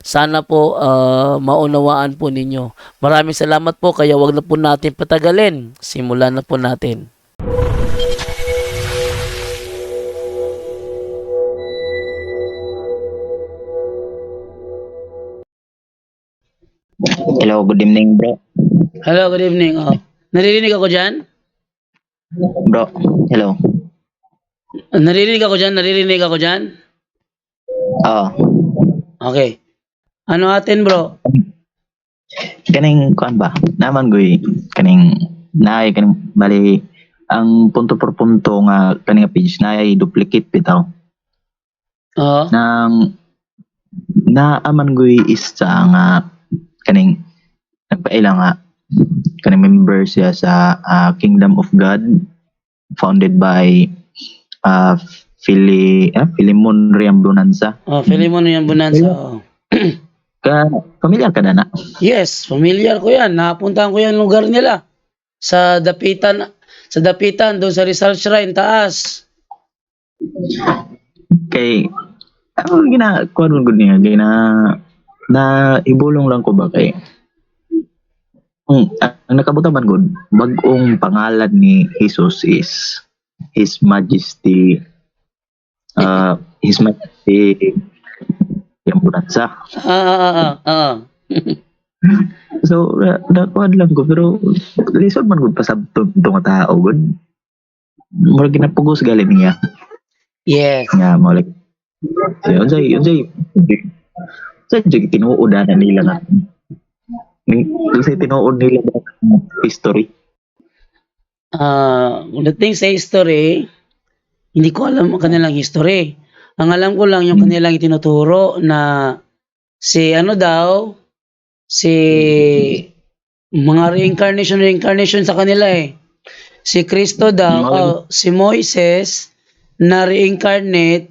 Sana po ah, maunawaan po ninyo. Maraming salamat po kaya wag na po natin patagalin. Simulan na po natin. Hello, good evening bro. Hello, good evening. Oh. Naririnig ako dyan? Bro, hello. Naririnig ako dyan? Naririnig ako dyan? Oo. Okay. Ano atin bro? Kaning kuan ba? Naman goy kaning naay kaning bali ang punto por punto nga kaning page naay duplicate bitaw. Oo. Nang naaman goy isa nga kaning nagpaila nga kaning member siya sa ah, Kingdom of God founded by uh, Phili, ah, Philemon Riambonanza. Oh, Filimon yung Bonanza. Oh. Ka, familiar ka na na? Yes, familiar ko yan. Napuntahan ko yung lugar nila. Sa Dapitan, sa Dapitan, doon sa Rizal Shrine, taas. kay ako gina kuan mo gud niya gina na ibulong lang ko ba kay ang, ang nakabutan man gud bag-ong pangalan ni Jesus is His Majesty uh, His Majesty Ah, ah, ah, ah, ah. So, na, nakuhan lang ko, pero lisod man gud pasabtong nga tao gud. Mura ginapugos galing niya. Yes. nga mo like yeah, unsay unsay unsay jud tinuod na nila nga ning unsay tinuod nila nga history Ah, dating sa history, hindi ko alam ang kanilang history. Ang alam ko lang yung kanilang itinuturo na si ano daw, si mga reincarnation reincarnation sa kanila eh. Si Kristo daw, oh, si Moises na reincarnate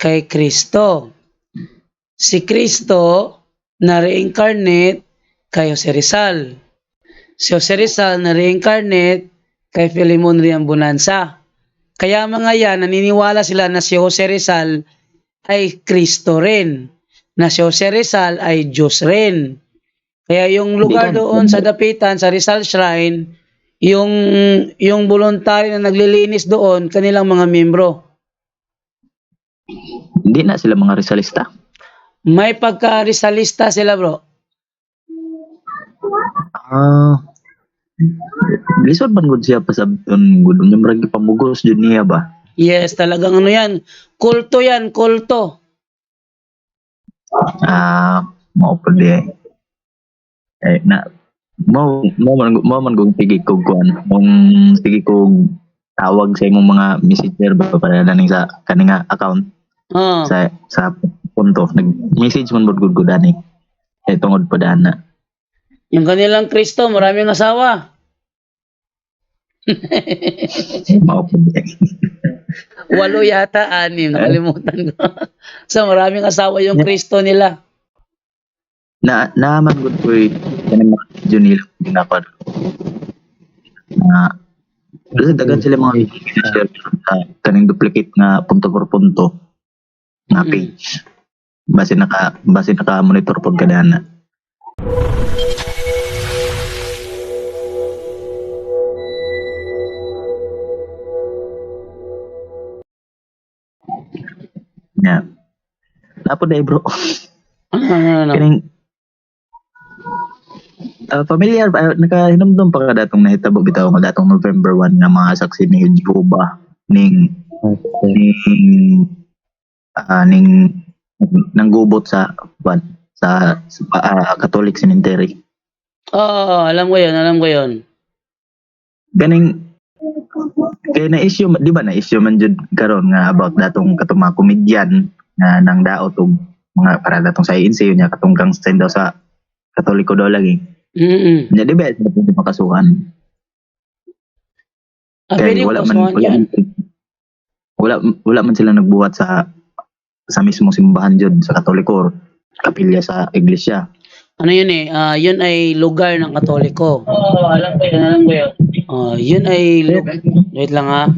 kay Kristo. Si Kristo na reincarnate kay Jose Rizal. Si Jose Rizal na reincarnate kay Filimon Riambonanza. Kaya mga yan, naniniwala sila na si Jose Rizal ay Kristo rin. Na si Jose Rizal ay Diyos rin. Kaya yung lugar doon sa Dapitan, sa Rizal Shrine, yung yung voluntary na naglilinis doon, kanilang mga membro. hindi na sila mga Rizalista May pagka-Rizalista sila bro. ah lisod man gud siya pasabton gud unya murag pamugos jud niya ba Yes, talagang ano yan. Kulto yan, kulto. ah mao pa di eh na mo mo man mo man gud pigi ko kuan mong sige ko tawag sa imong mga messenger ba para ning sa kaninga account Oh. sa sa punto nag-message man gud gud ani kay tungod pa dana Yung kanilang Kristo, maraming asawa. Walo yata, anim. Nakalimutan ko. so, maraming asawa yung Kristo nila. na naaman gud ko kanang mga video nila ginapad na kasi dagan sila mga share sa kaning duplicate nga punto por punto nga Mm. page base naka base naka monitor pod kadana Na bro. Ano, ano, ano. Kaning Ah, familiar ba nakahinumdum pa ka datong nahitabo bitaw nga datong November 1 nga mga saksi ni Jehovah ning ning ah, ning nanggubot sa kwan, sa, sa ah, Catholic Cemetery. Oo, alam ko yun, alam ko yun. Ganing kay na issue di ba na issue man jud karon nga about datong katong mga komedyan nga nang daot og mga para datong sa INC nya katong gangster daw sa Katoliko daw lagi. Mm-mm. Nya di ba pwede makasuhan? Ah, Kaya pwede wala man wala, yan. wala wala man sila nagbuhat sa sa mismong simbahan jud sa Katoliko or kapilya sa iglesia. Ano yun eh, ah, yun ay lugar ng Katoliko. Oo, alam ko yun, alam ko yun. Ah, yun ay, lu- wait lang ha.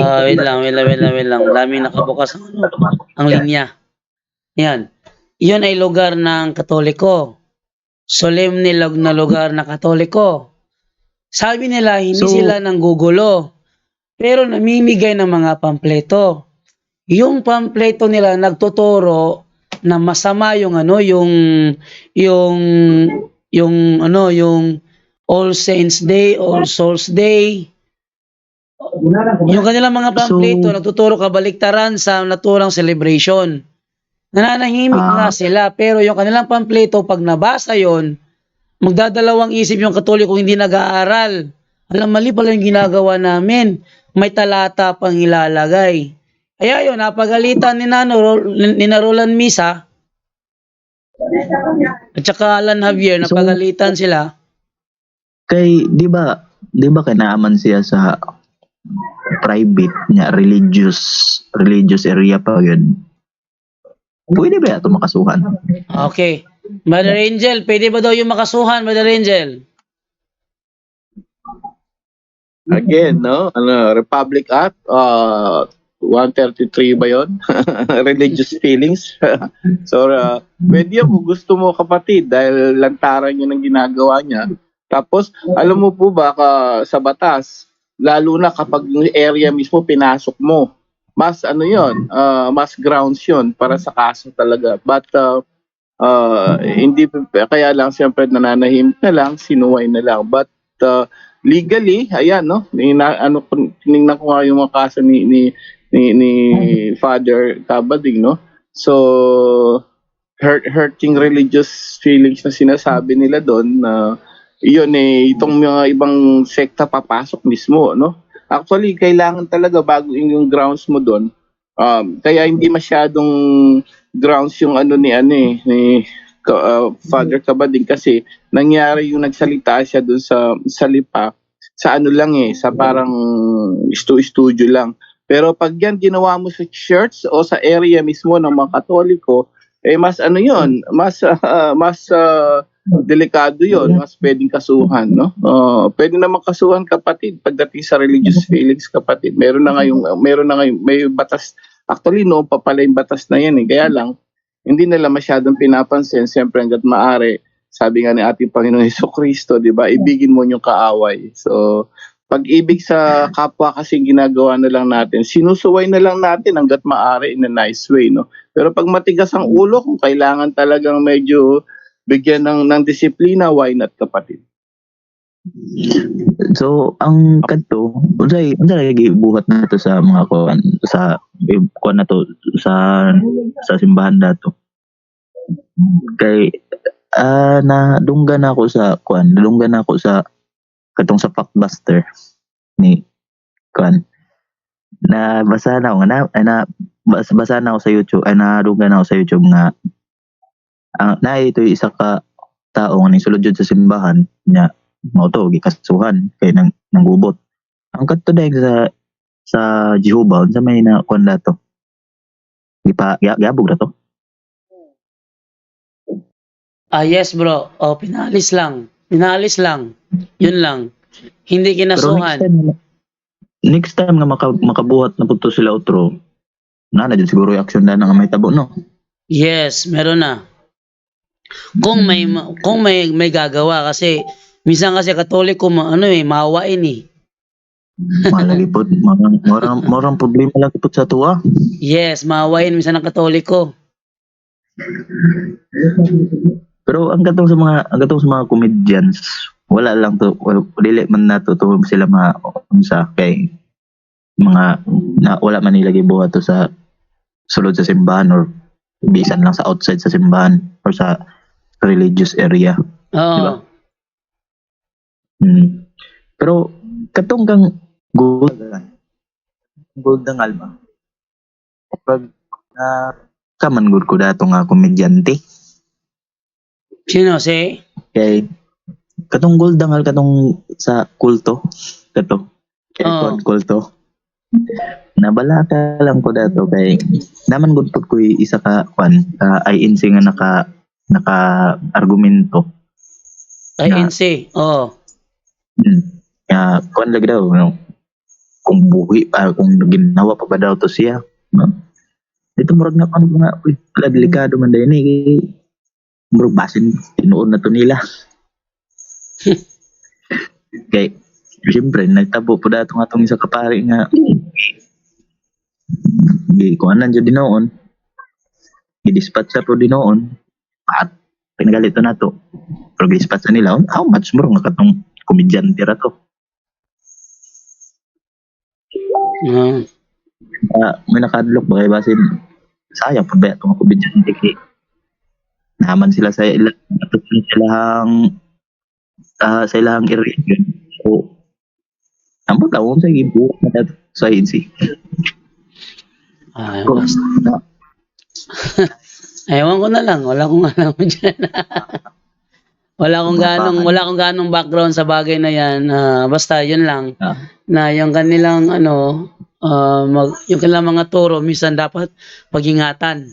Ah, wait lang, wait lang, wait lang, wait lang. Daming nakabukas ang, ano, ang linya. Yan. Yun ay lugar ng Katoliko. Solemne log na lugar na Katoliko. Sabi nila, hindi So- sila nang gugulo. Pero namimigay ng mga pampleto. Yung pampleto nila nagtuturo na masama yung ano, yung yung yung ano, yung All Saints Day, All Souls Day. Yung kanilang mga pampleto So- nagtuturo kabaliktaran sa naturang celebration. Nananahimik Ah. nga sila pero yung kanilang pampleto pag nabasa yon magdadalawang isip yung katoliko hindi nag-aaral. Alam mali pala yung ginagawa namin. May talata pang ilalagay. Kaya yun, napagalitan ni Nano, ni na Roland Misa, at saka Alan Javier, So- napagalitan sila. Kay di ba di ba kay naaman siya sa private nya religious religious area pa yun. Pwede ba ito makasuhan? Okay. Brother Angel, pwede ba daw yung makasuhan, Brother Angel? Again, no? Ano, Republic Act, uh, 133 ba yun? Religious feelings. so, uh, pwede yan kung gusto mo kapatid dahil lantaran yun ang ginagawa niya. Tapos, alam mo po ba ka, sa batas, lalo na kapag yung area mismo pinasok mo, mas ano yon mas grounds yon para sa kaso talaga. But, uh, uh, hindi, kaya lang siyempre nananahimik na lang, sinuway na lang. But, uh, legally, ayan, no? Ina, ano, tinignan ko nga yung mga kaso ni, ni, ni, ni Father Cabading, no? So, hurt, hurting religious feelings na sinasabi nila doon na iyon eh, itong mga ibang sekta papasok mismo, no? Actually, kailangan talaga bago yung grounds mo doon. Um, kaya hindi masyadong grounds yung ano ni ano eh, ni uh, Father Cabading kasi nangyari yung nagsalita siya doon sa sa lipa sa ano lang eh, sa parang stu- studio lang. Pero pag yan ginawa mo sa church o sa area mismo ng mga Katoliko, eh mas ano yon mas ah, mas ah, delikado yon mas pwedeng kasuhan, no? Uh, pwede naman kasuhan kapatid pagdating sa religious feelings kapatid. Meron na ngayong meron na ngayong may batas actually no pa pala yung batas na yan eh. Kaya lang hindi nila masyadong pinapansin siyempre hangga't maaari sabi nga ni ating Panginoon Heso Kristo, di ba, ibigin mo yung kaaway. So, pag-ibig sa kapwa kasi ginagawa na lang natin, sinusuway na lang natin hanggat maaari in a nice way, no? Pero pag matigas ang ulo, kung kailangan talagang medyo bigyan ng, ng disiplina, why not kapatid? So, ang kadto, unsay unsay lagi buhat na to sa mga kuan sa kuan na to sa sa simbahan dato. Kay ah na dunggan ako sa kuan, dunggan ako sa katong sa Pakbuster ni kuan. Na basa na ako na, na bas, basa na ako sa YouTube, ay na dunggan ako sa YouTube nga ang na ito isa ka tao nga ni sulod jud sa simbahan niya mao to gikasuhan kay nang nanggubot ang kadto dahil sa sa Jehovah unsa may na kuan dato gipa ya- gabog na to Ah, yes bro. Oh, pinalis lang. Pinalis lang. Yun lang. Hindi pero next kinasuhan. time next time nga maka, makabuhat na pudto sila outro na na jud siguro yung action na nga may tabo no Yes, meron na. Kung may ma- kung may may gagawa kasi minsan kasi katoliko ma, ano eh maawain eh. malagi pod marang marang marang problema lagi pod sa tuwa Yes, maawain minsan ng katoliko. pero ang katong sa mga ang katong sa mga comedians wala lang to wala, dili man nato to sila ma unsa kay mga na, wala man nila gibuhat to sa sulod sa simbahan or bisan lang sa outside sa simbahan or sa religious area Oo. Diba? Mm. Pero katong kang gold gold ang alba pag na kaman gud ko dato nga komedyante Sino si? kay katong gold dangal katong sa kulto kato kay oh. kulto nabalaka lang ko dato kay naman gud pud ko isa ka kwan ka INC nga naka naka argumento Ay, Na- NC. Oo. hmm. ya kwan lagi daw no? kung buhi pa kung ginawa pa ba daw to siya no? ito murag na kwan nga uy pala delikado man dahil kay murag basin tinuod na to nila kay siyempre nagtabo po dato nga tong isa ka pari nga gi kuanan jud dinoon gidispatch sa po dinoon at pinagalito na to pero gidispatch sa nila how much more nga katong komedyante ra to Ah. uh, may nakadlock ba kay basin sayang pa ba itong komedyante kay naman sila sa ilang sa ilang ah, sa ilang area so Amo tawon sa gibuok na sa agency. Kung- basta. Ewan ko na lang. Wala akong alam dyan. wala akong ganong, wala akong ganong background sa bagay na yan. Ah, basta, yun lang. Ah. Na yung kanilang, ano, ah, mag, yung kanilang mga turo, minsan dapat pag-ingatan.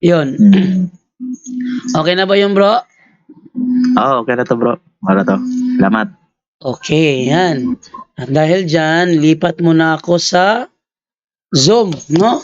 Yun. Mm. Okay na ba yung bro? Oh, okay na to bro. Wala to. Salamat. Okay, yan. At dahil dyan, lipat muna ako sa Zoom, no?